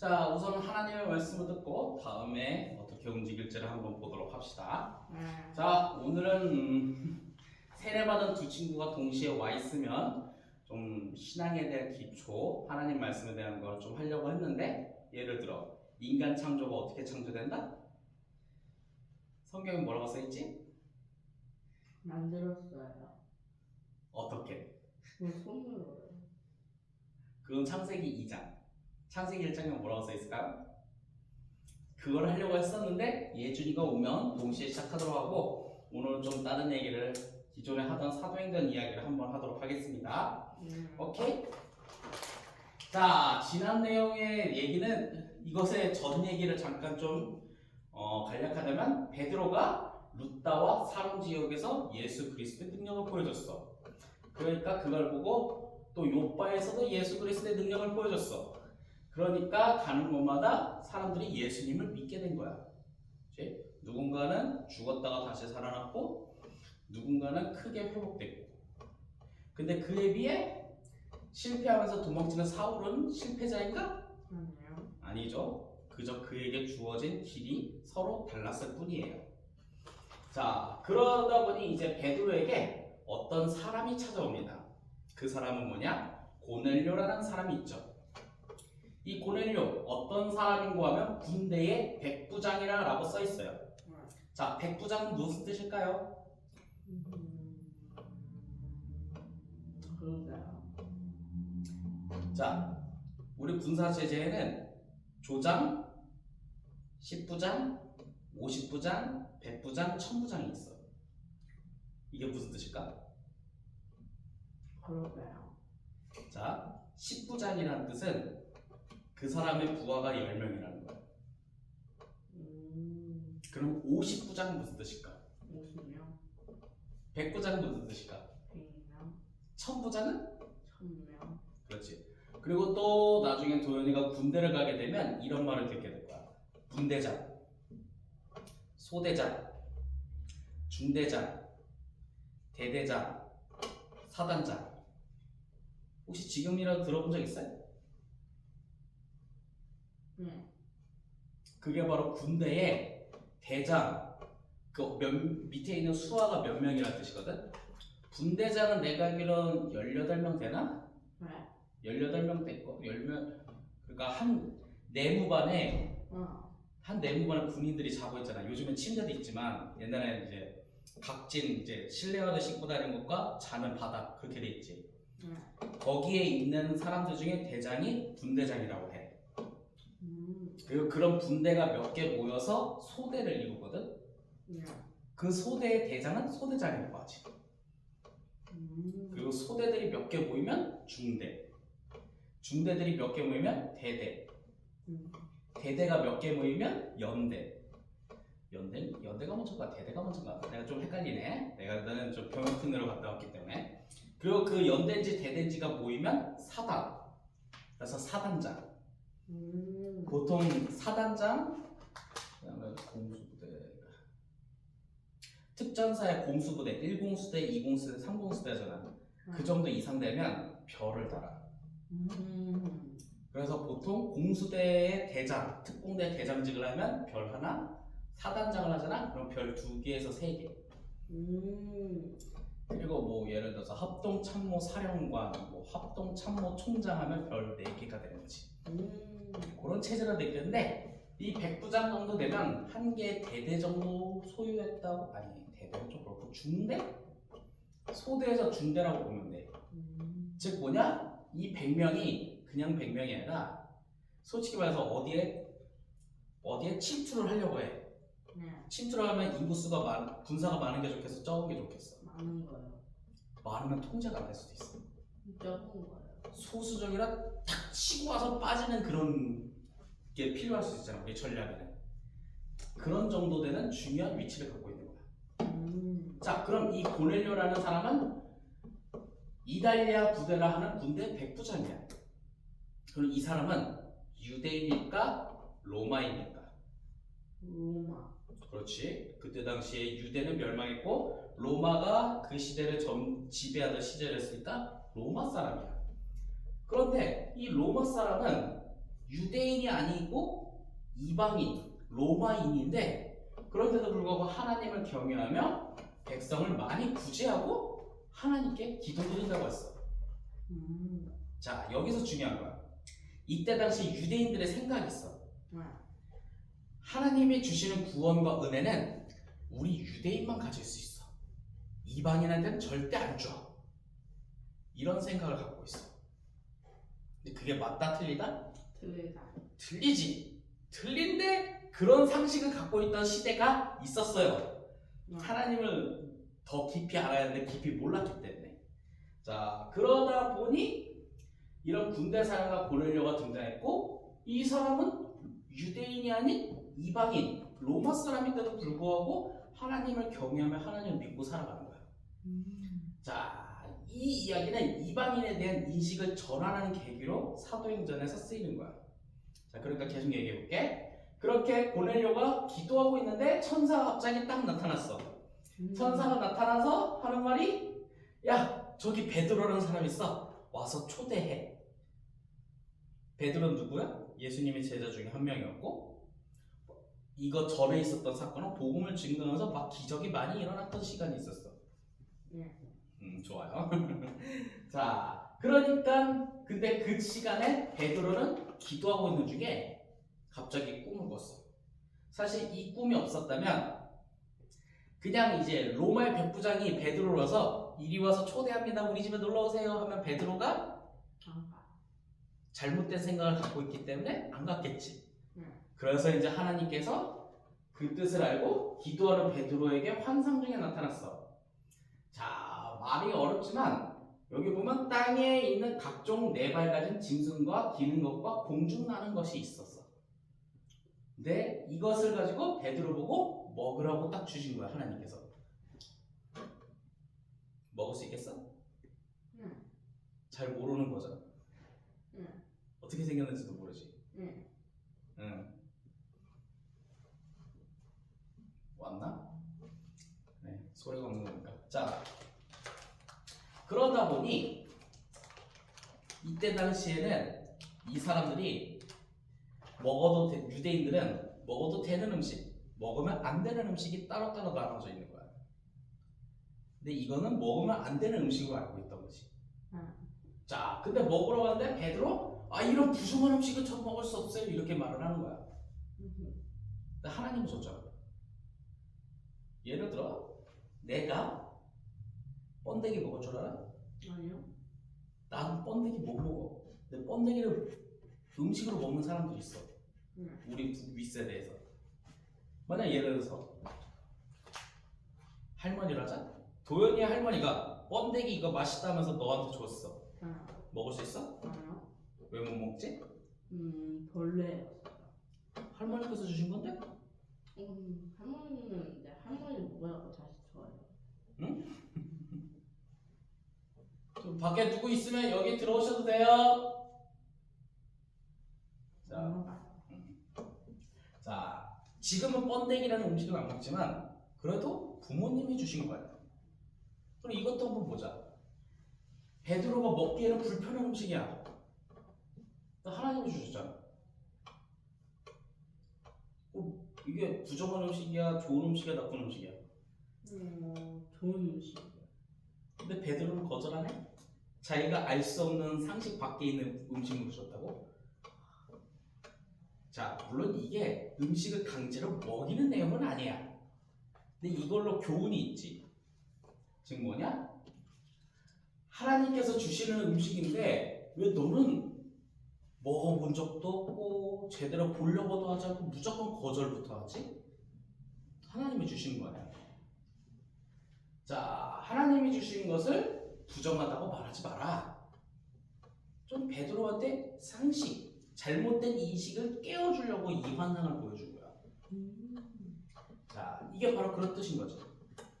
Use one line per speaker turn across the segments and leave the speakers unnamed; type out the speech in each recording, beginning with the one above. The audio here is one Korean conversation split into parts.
자, 우선 하나님의 말씀을 듣고 다음에 어떻게 움직일지를 한번 보도록 합시다.
네.
자, 오늘은 음, 세례받은 두 친구가 동시에 와 있으면 좀 신앙에 대한 기초, 하나님 말씀에 대한 걸 좀 하려고 했는데 예를 들어 인간 창조가 어떻게 창조된다? 성경에 뭐라고 써 있지?
만들었어요.
어떻게?
그 손으로요.
그건 창세기 2장. 창세기 1장에 뭐라고 써 있을까요? 그걸 하려고 했었는데 예준이가 오면 동시에 시작하도록 하고 오늘은 좀 다른 얘기를 기존에 하던 사도행전 이야기를 한번 하도록 하겠습니다.
음.
오케이? 자, 지난 내용의 얘기는 이것의 전 얘기를 잠깐 좀 어, 간략하자면 베드로가 루다와 사론 지역에서 예수 그리스도의 능력을 보여줬어. 그러니까 그걸 보고 또 요바에서도 예수 그리스도의 능력을 보여줬어. 그러니까 가는 곳마다 사람들이 예수님을 믿게 된 거야. 그치? 누군가는 죽었다가 다시 살아났고 누군가는 크게 회복되고. 근데 그에 비해 실패하면서 도망치는 사울은 실패자인가?
아니요.
아니죠. 그저 그에게 주어진 길이 서로 달랐을 뿐이에요. 자, 그러다 보니 이제 베드로에게 어떤 사람이 찾아옵니다. 그 사람은 뭐냐? 고넬료라는 사람이 있죠. 이 고넬료 어떤 사람인고 하면 군대의 백부장이라고 써 있어요. 자, 백부장은 무슨 뜻일까요? 자, 우리 군사 체제에는 조장, 10부장, 50부장, 100부장, 1000부장이 있어. 이게 무슨 뜻일까?
그러게요.
자, 10부장이라는 뜻은 그 사람의 부하가 10명이라는 거야.
음.
그럼 50부장은 무슨 뜻일까?
무슨요?
100부장은 무슨 뜻일까?
백명?
1000부장은?
천명?
그렇지. 그리고 또 나중에 도현이가 군대를 가게 되면 이런 말을 듣게 될 거야. 분대장, 소대장, 중대장, 대대장, 사단장. 혹시 지금이라도 들어본 적 있어요?
네.
그게 바로 군대의 대장, 그 몇, 밑에 있는 수하가 몇 명이라는 뜻이거든? 분대장은 내가 알기로는 18명 되나?
네.
18명 됐고 10명 그러니까 한 내무반에
어.
한 내무반에 군인들이 자고 있잖아. 요즘엔 침대도 있지만 옛날에는 이제 각진 이제 실내화를 신고 다니는 것과 자는 바닥 그렇게 돼 있지.
네.
거기에 있는 사람들 중에 대장이 분대장이라고 해.
음.
그리고 그런 분대가 몇 개 모여서 소대를 이루거든.
네.
그 소대의 대장은 소대장이라고 하지.
음.
그리고 소대들이 몇 개 모이면 중대. 중대들이 몇 개 모이면 대대.
음.
대대가 몇 개 모이면 연대. 연대 연대가 먼저가 대대가 먼저가 내가 좀 헷갈리네. 내가 나는 좀 병역특례로 갔다 왔기 때문에. 그리고 그 연대인지 대대인지가 모이면 사단. 그래서 사단장.
음.
보통 사단장 그다음에 공수부대 특전사의 공수부대 1공수대, 2공수대, 3공수대잖아. 그 정도 이상 되면 별을 달아.
음.
그래서 보통 공수대의 대장, 특공대 대장직을 하면 별 하나, 사단장을 하잖아? 그럼 별 두 개에서 세 개.
음.
그리고 뭐 예를 들어서 합동 참모 사령관, 뭐 합동 참모 총장 하면 별 네 개가 되는 거지.
음.
그런 체제로 돼 있는데 이 백부장 정도 되면 한 개 대대 정도 소유했다고 아니 대대는 좀 그렇고 중대? 소대에서 중대라고 보면 돼.
음.
즉 뭐냐? 이 100명이 그냥 100명이 아니라 솔직히 말해서 어디에 어디에 침투를 하려고 해.
네.
침투를 하면 인구수가 많, 군사가 많은 게 좋겠어, 적은 게 좋겠어.
많은 거요.
많으면 통제가 안 될 수도 있어.
적은 거요.
소수적이라 탁 치고 와서 빠지는 그런 게 필요할 수 있잖아, 우리 전략에는. 그런 정도 되는 중요한 위치를 갖고 있는 거야.
음.
자, 그럼 이 고넬료라는 사람은 이달리아 부대라 하는 군대 백부장이야. 그럼 이 사람은 유대인일까? 로마인일까?
로마.
그렇지. 그때 당시에 유대는 멸망했고 로마가 그 시대를 점, 지배하던 시절이었으니까 로마 사람이야. 그런데 이 로마 사람은 유대인이 아니고 이방인, 로마인인데 그런데도 불구하고 하나님을 경외하며 백성을 많이 구제하고 하나님께 기도드린다고 했어.
음.
자, 여기서 중요한 거야. 이때 당시 유대인들의 생각이 있어.
아.
하나님이 주시는 구원과 은혜는 우리 유대인만 가질 수 있어. 이방인한테는 절대 안 줘. 이런 생각을 갖고 있어. 근데 그게 맞다 틀리다?
틀리다.
틀리지. 틀린데 그런 상식을 갖고 있던 시대가 있었어요.
아.
하나님을 더 깊이 알아야 하는데 깊이 몰랐기 때문에. 자, 그러다 보니 이런 군대 사람과 고넬료가 등장했고 이 사람은 유대인이 아닌 이방인, 로마 사람인데도 불구하고 하나님을 경외하며 하나님을 믿고 살아가는 거야.
음.
자, 이 이야기는 이방인에 대한 인식을 전환하는 계기로 사도행전에서 쓰이는 거야. 자, 그러니까 계속 얘기해 볼게. 그렇게 고넬료가 기도하고 있는데 천사가 갑자기 딱 나타났어.
음.
천사가 나타나서 하는 말이 야 저기 베드로라는 사람 있어 와서 초대해 베드로는 누구야? 예수님의 제자 중에 한 명이었고 이거 전에 있었던 사건은 복음을 증거하면서 막 기적이 많이 일어났던 시간이 있었어
네.
음 좋아요 자 그러니까 근데 그 시간에 베드로는 기도하고 있는 중에 갑자기 꿈을 꿨어 사실 이 꿈이 없었다면 그냥 이제 로마의 백부장이 베드로를 와서 이리 와서 초대합니다. 우리 집에 놀러 오세요 하면 베드로가
아.
잘못된 생각을 갖고 있기 때문에 안 갔겠지.
음.
그래서 이제 하나님께서 그 뜻을 알고 기도하는 베드로에게 환상 중에 나타났어. 자, 말이 어렵지만 여기 보면 땅에 있는 각종 네 발 가진 짐승과 기는 것과 공중 나는 것이 있었어. 근데 이것을 가지고 베드로 보고 먹으라고 딱 주신 거야 하나님께서. 먹을 수 있겠어?
응.
잘 모르는 거잖아.
응.
어떻게 생겼는지도 모르지.
응.
응. 왔나? 네, 소리가 없는 거니까. 자, 그러다 보니 이때 당시에는 이 사람들이 먹어도 돼- 유대인들은 먹어도 되는 음식, 먹으면 안 되는 음식이 따로따로 나눠져 있는 거야. 근데 이거는 먹으면 안 되는 음식으로 알고 있던 거지.
응.
자, 근데 먹으러 갔는데 베드로 아 이런 부정한 음식은 전 먹을 수 없어요 이렇게 말을 하는 거야.
음.
근데 하나님은 좋죠. 예를 들어 내가 번데기 먹을 줄 알아?
아니요.
나는 번데기 못 먹어. 근데 번데기를 음식으로 먹는 사람들이 있어.
응.
우리 윗세대에서. 만약 예를 들어서 할머니를 하자. 도현이 할머니가 번데기 이거 맛있다면서 너한테 줬어.
아.
먹을 수 있어?
아니요.
왜 못 먹지?
음. 벌레.
할머니께서 주신 건데?
음. 할머니는 이제 할머니 먹으라고 다시 줘요.
저 밖에 누구 있으면 여기 들어오셔도 돼요. 자,
엄마가.
자, 지금은 번데기라는 음식을 안 먹지만 그래도 부모님이 주신 거예요. 그럼 이것도 한번 보자. 베드로가 먹기에는 불편한 음식이야. 또 하나님이 주셨잖아. 어, 이게 부정한 음식이야, 좋은 음식이야, 나쁜 음식이야.
음. 좋은 음식이요.
근데 베드로는 거절하네. 자기가 알 수 없는 상식 밖에 있는 음식을 주셨다고? 자, 물론 이게 음식을 강제로 먹이는 내용은 아니야. 근데 이걸로 교훈이 있지. 즉 뭐냐? 하나님께서 주시는 음식인데 왜 너는 먹어본 적도 없고 제대로 보려고도 하지 않고 무조건 거절부터 하지? 하나님이 주신 거야. 자, 하나님이 주신 것을 부정하다고 말하지 마라. 좀 베드로한테 상식, 잘못된 인식을 깨워주려고 이 환상을 보여준 거야.
음.
자, 이게 바로 그런 뜻인 거죠.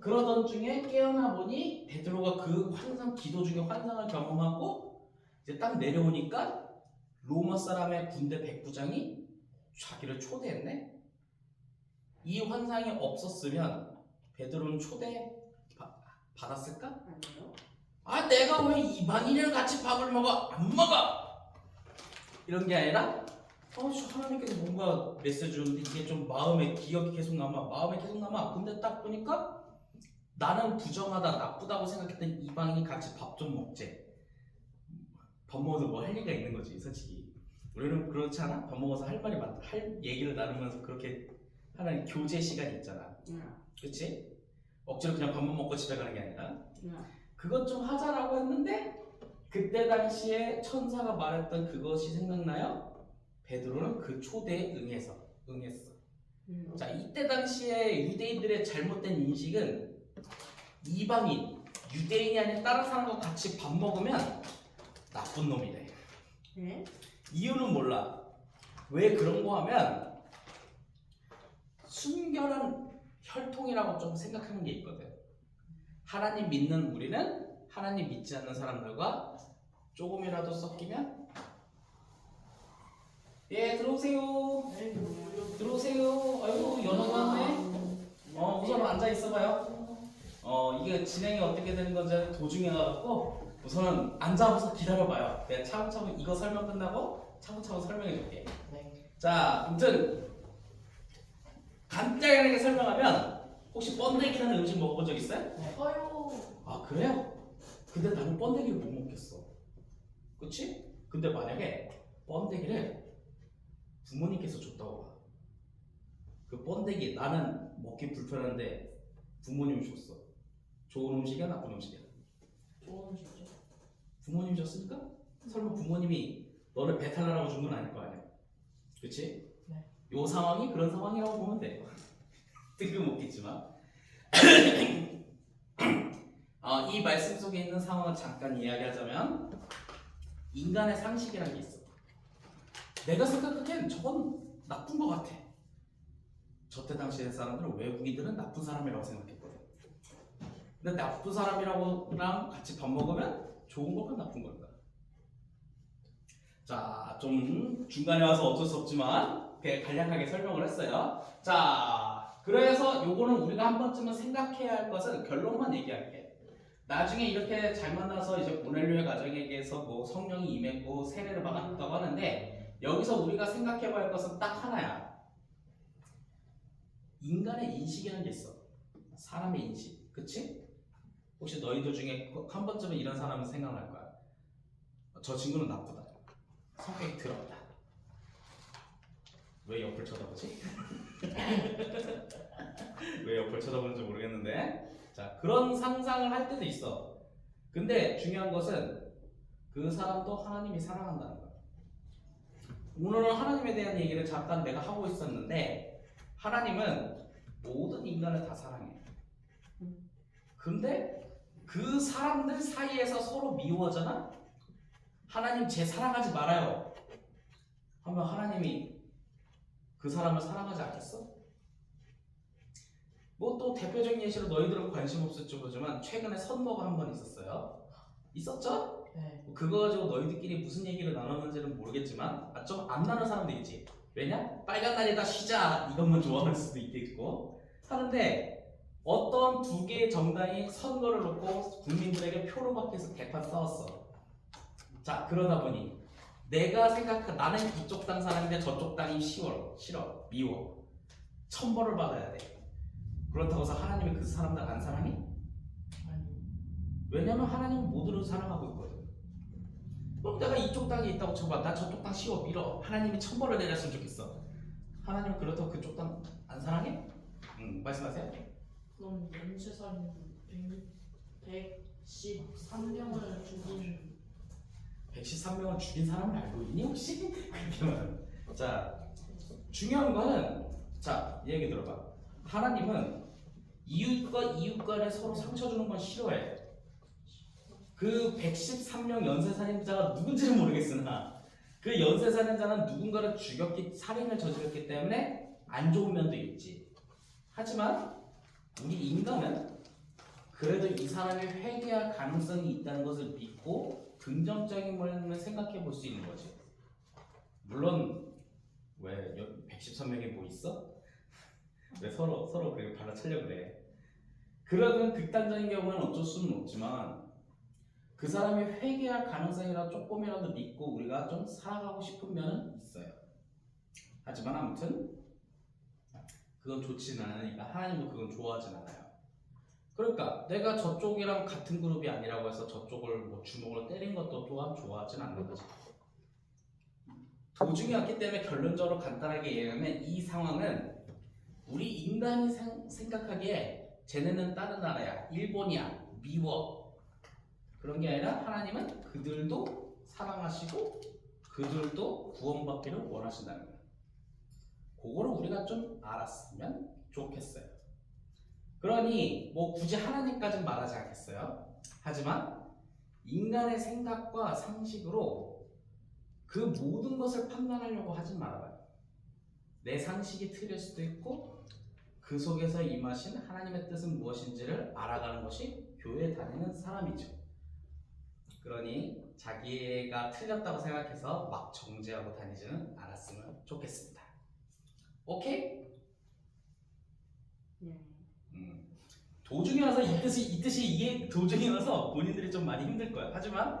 그러던 중에 깨어나 보니 베드로가 그 환상, 기도 중에 환상을 경험하고 이제 딱 내려오니까 로마 사람의 군대 백부장이 자기를 초대했네. 이 환상이 없었으면 베드로는 초대 바- 받았을까?
아니요.
아 내가 왜 이방인이랑 같이 밥을 먹어 안 먹어 이런 게 아니라 어, 저 하나님께서 뭔가 메시지 주는데 이게 좀 마음에 기억이 계속 남아, 마음에 계속 남아. 근데 딱 보니까 나는 부정하다, 나쁘다고 생각했던 이방인이 같이 밥 좀 먹재. 밥 먹어서 뭐 할 얘기가 있는 거지, 솔직히. 우리는 그렇지 않아? 밥 먹어서 할 말이 많다. 할 얘기를 나누면서 그렇게 하는 교제 시간이 있잖아.
응.
그치? 억지로 그냥 밥만 먹고 집에 가는 게 아니라.
응.
그것 좀 하자라고 했는데 그때 당시에 천사가 말했던 그것이 생각나요? 베드로는 그 초대에 응해서 응했어.
응.
자 이때 당시에 유대인들의 잘못된 인식은 이방인 유대인이 아닌 다른 사람과 같이 밥 먹으면 나쁜 놈이래.
네?
이유는 몰라. 왜 그런 거 하면 순결한 혈통이라고 좀 생각하는 게 있거든. 하나님 믿는 우리는 하나님 믿지 않는 사람들과 조금이라도 섞이면 예 들어오세요. 들어오세요. 아이고 연어가 왔네. 어 우선 앉아 있어봐요. 어 이게 진행이 어떻게 되는 건지 도중에 가갖고 우선은 앉아서 기다려봐요. 내가 차근차근 이거 설명 끝나고 차근차근 설명해 줄게.
네.
자, 아무튼 간단하게 설명하면 혹시 번데기라는 음식 먹어본 적 있어요?
어요.
아 그래요? 근데 나는 번데기를 못 먹겠어. 그치? 근데 만약에 번데기를 부모님께서 줬다고 봐. 그 번데기 나는 먹기 불편한데 부모님이 줬어. 좋은 음식이야 나쁜 음식이야?
좋은 주죠.
부모님이 줬으니까 설마 부모님이 너를 배탈나라고 준 건 아닐 거 아니야. 그치?
네.
요 상황이 그런 상황이라고 보면 돼. 뜬금없겠지만. 어, 이 말씀 속에 있는 상황을 잠깐 이야기하자면 인간의 상식이라는 게 있어. 내가 생각하기엔 저건 나쁜 것 같아. 저때 당시의 사람들은 외국인들은 나쁜 사람이라고 생각했거든. 근데 나쁜 사람이라고랑 같이 밥 먹으면 좋은 걸까 나쁜 걸까? 자, 좀 중간에 와서 어쩔 수 없지만 간략하게 설명을 했어요. 자, 그래서 요거는 우리가 한 번쯤은 생각해야 할 것은 결론만 얘기할게. 나중에 이렇게 잘 만나서 이제 고넬료의 가정에게서 뭐 성령이 임했고 세례를 받았다고 하는데 여기서 우리가 생각해봐야 할 것은 딱 하나야. 인간의 인식이라는 게 있어. 사람의 인식, 그치? 혹시 너희들 중에 한 번쯤은 이런 사람은 생각날 거야. 저 친구는 나쁘다. 성격이 더럽다. 왜 옆을 쳐다보지? 왜 옆을 쳐다보는지 모르겠는데. 자, 그런 상상을 할 때도 있어. 근데 중요한 것은 그 사람도 하나님이 사랑한다는 거야. 오늘은 하나님에 대한 얘기를 잠깐 내가 하고 있었는데, 하나님은 모든 인간을 다 사랑해. 근데 그 사람들 사이에서 서로 미워하잖아? 하나님 제 사랑하지 말아요. 하면 하나님이 그 사람을 사랑하지 않겠어? 뭐 또 대표적인 예시로 너희들은 관심 없을지 모르지만 최근에 선거가 한 번 있었어요. 있었죠?
네.
그거 가지고 너희들끼리 무슨 얘기를 나눴는지는 모르겠지만 아, 좀 안 나눈 사람도 있지. 왜냐? 빨간 날이다 쉬자 이것만 좋아할 수도 있겠고 하는데 어떤 두 개의 정당이 선거를 놓고 국민들에게 받기 위해서 대판 싸웠어. 자 그러다 보니 내가 생각한 나는 이쪽 당 사람인데 저쪽 당이 싫어, 싫어, 미워, 천벌을 받아야 돼. 그렇다고 해서 하나님이 그 사람들 안 사랑해? 왜냐면 하나님은 모두를 사랑하고 있거든. 그럼 내가 이쪽 땅에 있다고 쳐봐. 나 저쪽 땅 씌워 밀어. 하나님이 천벌을 내렸으면 좋겠어. 하나님은 그렇다고 그쪽 땅 안 사랑해? 응, 말씀하세요.
그럼 연쇄살인 113명을 죽인
113명을 죽인 사람을 알고 있니 혹시? 그러면 자 중요한 거는 자 얘기 들어봐. 하나님은 이웃과 이웃 간에 서로 상처 주는 건 싫어해. 그 113명 연쇄 살인자가 누군지는 모르겠으나 그 연쇄 살인자는 누군가를 죽였기 살인을 저질렀기 때문에 안 좋은 면도 있지. 하지만 우리 인간은 그래도 이 사람이 회개할 가능성이 있다는 것을 믿고 긍정적인 면을 생각해 볼 수 있는 거지. 물론 왜 113명이 뭐 있어? 왜 서로 서로 그렇게 발라차려 그래? 그러든 극단적인 경우는 어쩔 수는 없지만 그 사람이 회개할 가능성이라 조금이라도 믿고 우리가 좀 살아가고 싶은 면은 있어요. 하지만 아무튼 그건 좋지는 않으니까 하나님도 그건 좋아하진 않아요. 그러니까 내가 저쪽이랑 같은 그룹이 아니라고 해서 저쪽을 뭐 주먹으로 때린 것도 또한 좋아하진 않는 거지. 도중에 왔기 때문에 결론적으로 간단하게 얘기하면 이 상황은 우리 인간이 생- 생각하기에 쟤네는 다른 나라야, 일본이야, 미워 그런 게 아니라 하나님은 그들도 사랑하시고 그들도 구원받기를 원하신다는 거예요. 그거를 우리가 좀 알았으면 좋겠어요. 그러니 뭐 굳이 하나님까지는 말하지 않겠어요. 하지만 인간의 생각과 상식으로 그 모든 것을 판단하려고 하진 말아봐요. 내 상식이 틀릴 수도 있고 그 속에서 임하신 하나님의 뜻은 무엇인지를 알아가는 것이 교회 다니는 사람이죠. 그러니 자기가 틀렸다고 생각해서 막 정죄하고 다니지는 않았으면 좋겠습니다. 오케이?
네.
음. 도중에 와서 이 뜻이 이 뜻이 이게 도중에 와서 본인들이 좀 많이 힘들 거야. 하지만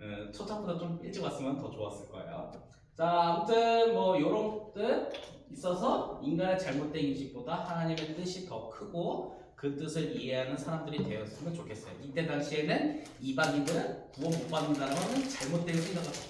어, 초창보다 좀 일찍 왔으면 더 좋았을 거예요. 자, 아무튼 뭐 요런 뜻 있어서 인간의 잘못된 인식보다 하나님의 뜻이 더 크고 그 뜻을 이해하는 사람들이 되었으면 좋겠어요. 이때 당시에는 이방인들은 구원 못 받는다는 것은 잘못된 생각을 갖고